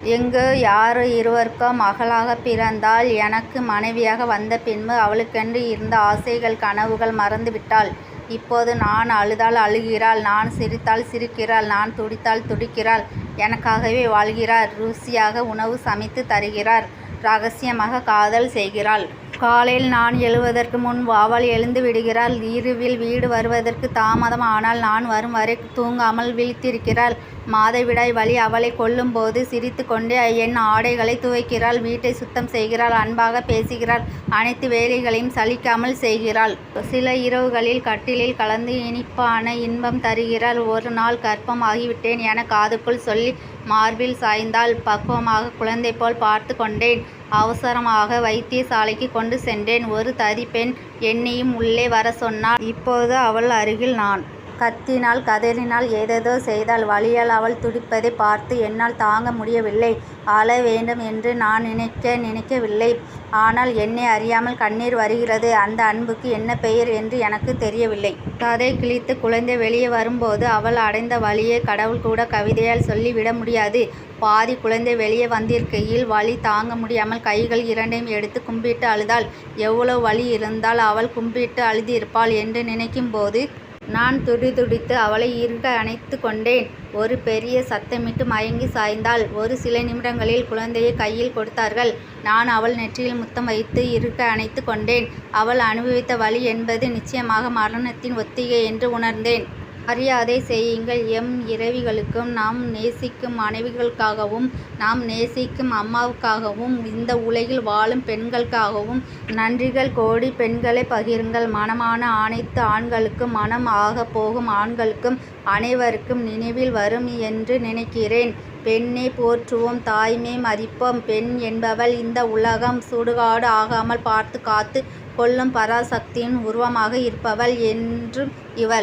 இங்கு யார் இருவருக்கோ மகளாகப் பிறந்தாள். எனக்கு மனைவியாக வந்த பின்பு அவளுக்கென்று இருந்த ஆசைகள் கனவுகள் மறந்து விட்டாள். இப்போது நான் அழுதால் அழுகிறாள். நான் சிரித்தால் சிரிக்கிறாள். நான் துடித்தால் துடிக்கிறாள். எனக்காகவே வாழ்கிறாள். ருசியாக உணவு சமைத்துத் தருகிறார் ரகசியமாக காதல் செய்கிறாள். காலையில் நான் எழுவதற்கு முன் அவள் எழுந்து விடுகிறாள். இரவில் வீடு வருவதற்கு தாமதம் ஆனால் நான் வரும் வரை தூங்காமல் விழித்திருக்கிறாள். மாதவிடாய் வழி அவளைக் கொல்லும் போது கொண்டே என் ஆடைகளை துவைக்கிறாள். வீட்டை சுத்தம் செய்கிறாள். அன்பாகப் பேசுகிறாள். அனைத்து வேலைகளையும் சலிக்காமல் செய்கிறாள். சில இரவுகளில் கட்டிலில் கலந்து இனிப்பான இன்பம் தருகிறாள். ஒரு நாள் கற்பம் ஆகிவிட்டேன் என காதுக்குள் சொல்லி மார்பில் சாய்ந்தாள். பக்குவமாக குழந்தைபோல் பார்த்து கொண்டேன். அவசரமாக வைத்தியசாலைக்கு கொண்டு சென்றேன். ஒரு ததிப்பெண் என்னையும் உள்ளே வரச் சொன்னாள். இப்போது அவள் அருகில் நான். கத்தினாள் கதறினாள் ஏதேதோ செய்தாள். வலியால் அவள் துடிப்பதைப் பார்த்து என்னால் தாங்க முடியவில்லை. அழ வேண்டும் என்று நான் நினைக்க நினைக்கவில்லை. ஆனால் என்னை அறியாமல் கண்ணீர் வருகிறது. அந்த அன்புக்கு என்ன பெயர் என்று எனக்கு தெரியவில்லை. கதை கிழித்து குழந்தை வெளியே வரும்போது அவள் அடைந்த வழியை கடவுள் கூட கவிதையால் சொல்லி விட முடியாது. பாதி குழந்தை வெளியே வந்திருக்கையில் வலி தாங்க முடியாமல் கைகள் இரண்டையும் எடுத்து கும்பிட்டு அழுதாள். எவ்வளவு வலி இருந்தால் அவள் கும்பிட்டு அழுதியிருப்பாள் என்று நினைக்கும்போது. நான் துடிதுடித்து அவளை இறுக அணைத்துக் கொண்டேன். ஒரு பெரிய சத்தமிட்டு மயங்கி சாய்ந்தாள். ஒரு சில நிமிடங்களில் குழந்தையை கையில் கொடுத்தார்கள். நான் அவள் நெற்றியில் முத்தம் வைத்து இருக்க அணைத்துக் கொண்டேன். அவள் அனுபவித்த வழி என்பது நிச்சயமாக மரணத்தின் ஒத்திகை என்று உணர்ந்தேன். மரியாதை செய்யுங்கள் எம் இறைவிகளுக்கும் நாம் நேசிக்கும் மனைவிகளுக்காகவும் நாம் நேசிக்கும் அம்மாவுக்காகவும் இந்த உலகில் வாழும் பெண்களுக்காகவும் நன்றிகள் கோடி. பெண்களை பகிருங்கள். மனமான அனைத்து ஆண்களுக்கும் மனம் ஆகப் போகும் ஆண்களுக்கும் அனைவருக்கும் நினைவில் வரும் என்று நினைக்கிறேன். பெண்ணை போற்றுவோம் தாய்மே மதிப்போம். பெண் என்பவள் இந்த உலகம் சுடுகாடு ஆகாமல் பார்த்து காத்து கொள்ளும் பராசக்தியின் உருவமாக இருப்பவள். என்றும் இவள்